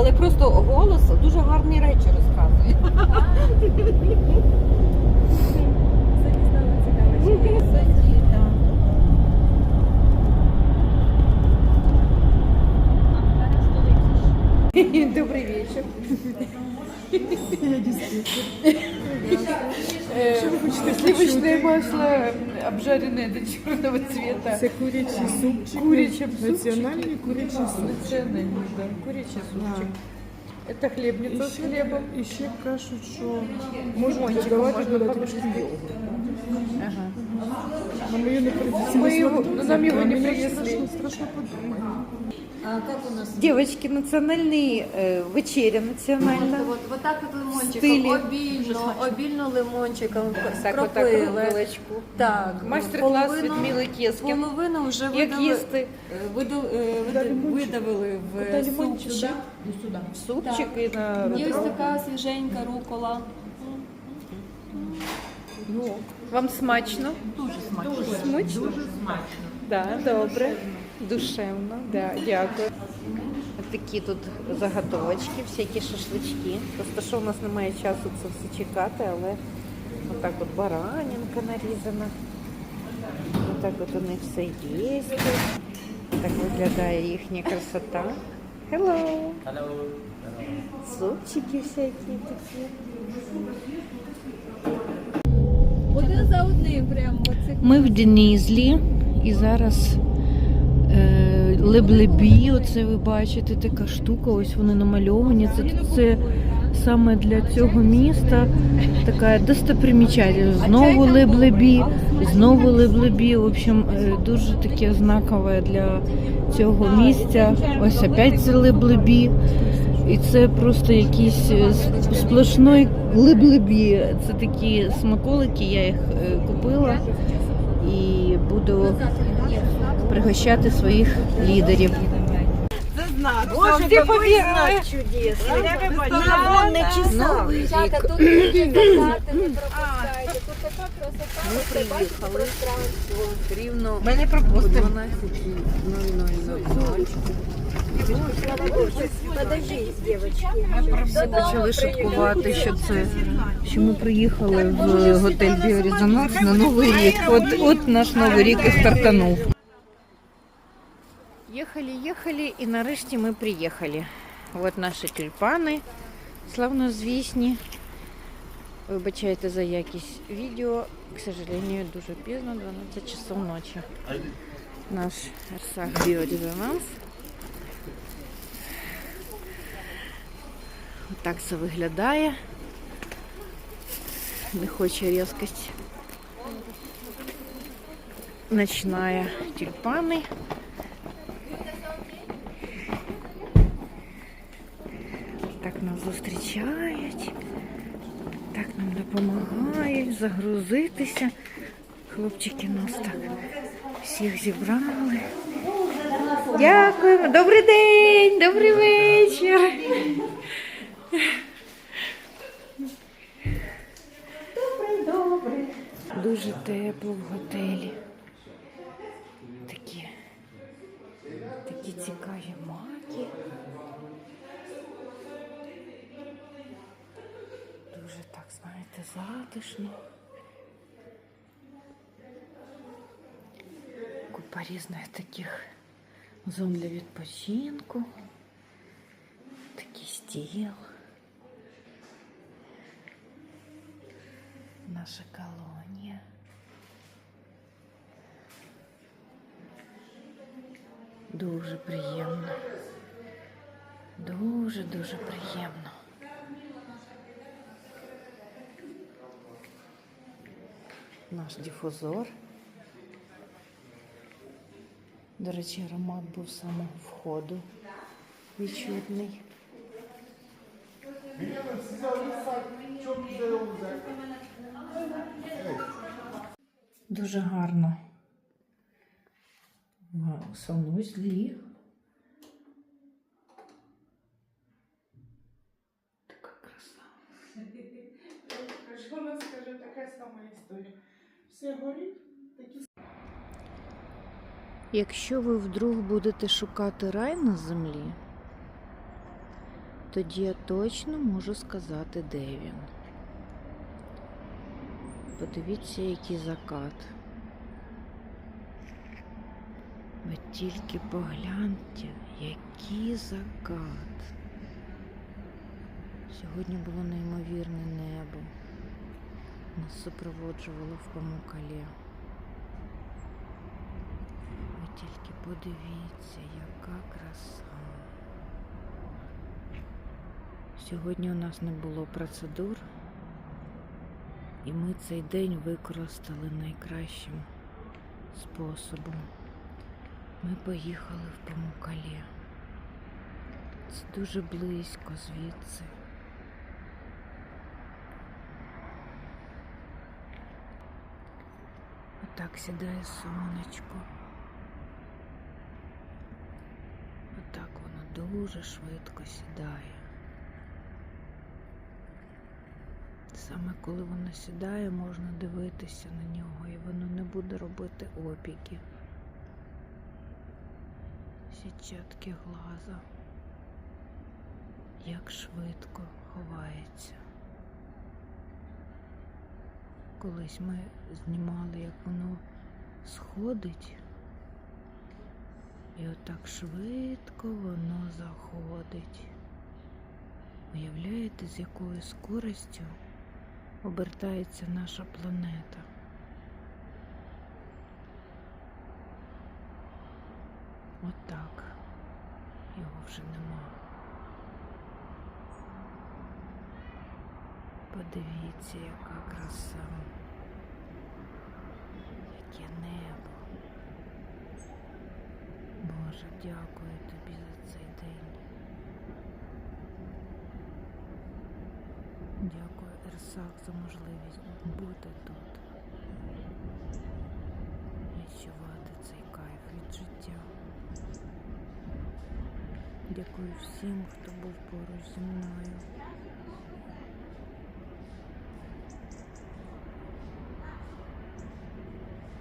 Але просто голос дуже гарні речі розказує. Добрий вечер. Э, Сливочное масло обжаренное до черного цвета. Це курячий супчик. Курячий супчик. Національний курячий супчик. Национальный, да. Курячий супчик. Это хлебница с хлебом. І ще кажуть, що можна Лимончиком додавати можна туди побольше. трошки йогурту. Ага. Ми його- нам його не принесли. Страшно, страшно подумати. Девочки, национальный, э, вечеря национальна. Вот, вот так от лимончиком, обільно, обільно лимончиком Так, отак скропили. рукавичку. Так, Майстер-клас половину- Людмили Кескін. Половину вже Як видали, їсти е, видал- е, вида- видавили в Куди суп. лимончик? сюди. в супчик і на Є ось така свіженька рукола. Ну, вам смачно? Дуже смачно. Смачно? Дуже смачно. Да, добре. Душевно, да, дякую. Такі тут заготовочки, всякі шашлички. Просто що в нас немає часу це все чекати, але отак от баранинка нарізана. Отак от у них все є. Так виглядає їхня красота. Hello! Супчики всякі такі. Один за одним прямо. Ми в Денізлі і зараз е, леблебі, оце ви бачите, така штука, ось вони намальовані. Це, це саме для цього міста така достопримічательність. Знову леблебі, знову леблебі. В общем, е, дуже таке знакове для цього місця. Ось опять це леблебі. І це просто якийсь е, с- сплошной леблебі. Це такі смаколики, я їх е, купила і буду пригощати своїх лідерів. Боже, ти повірили! Новий рік. Тут не карти не пропускайте. Тут така красота. Ми приїхали. Рівно Ми не пропустимо. 12.00. Всі почали шуткувати, що це що ми приїхали в готель Біорезонанс на Новий рік. От, от наш Новий рік і стартанув. Їхали, їхали і нарешті ми приїхали. От наші тюльпани славнозвісні. Вибачайте за якість відео. К сожалению, дуже пізно, 12 часов ночі. Наш Арсах Біорезонанс. Так це виглядає. Не хоче різкость. Ночная тюльпани. Так нас зустрічають. Так нам допомагають загрузитися. Хлопчики нас так всіх зібрали. Дякуємо. Добрий день, добрий вечір. Дуже тепло в готелі. Такі, такі цікаві маки. Дуже так, знаєте, затишно. Купа різних таких зон для відпочинку. Такий стіл. Наша колонія. Дуже приємно. Дуже дуже приємно. Наш дифузор. До речі, аромат був самого входу. Відчутний. Дуже гарно. Вау, санузлі. Така краса. Вона скаже, така сама історія. Все горить, такі Якщо ви вдруг будете шукати рай на землі, тоді я точно можу сказати, де він. Подивіться, який закат. Ви тільки погляньте, який закат. Сьогодні було неймовірне небо. Нас супроводжувало в Памукалі. Ви тільки подивіться, яка краса. Сьогодні у нас не було процедур, і ми цей день використали найкращим способом. Ми поїхали в Памукалі. Це дуже близько звідси. Отак сідає сонечко. Отак воно дуже швидко сідає. Саме коли воно сідає, можна дивитися на нього і воно не буде робити опіки. Сітчатки глаза. Як швидко ховається. Колись ми знімали, як воно сходить, і отак швидко воно заходить. Уявляєте, з якою скоростю обертається наша планета? Отак. Його вже нема. Подивіться, яка краса. Яке небо. Боже, дякую тобі за цей день. Дякую, Ерсак, за можливість бути тут. Відчувати цей кайф від життя. Дякую всім, хто був поруч зі мною.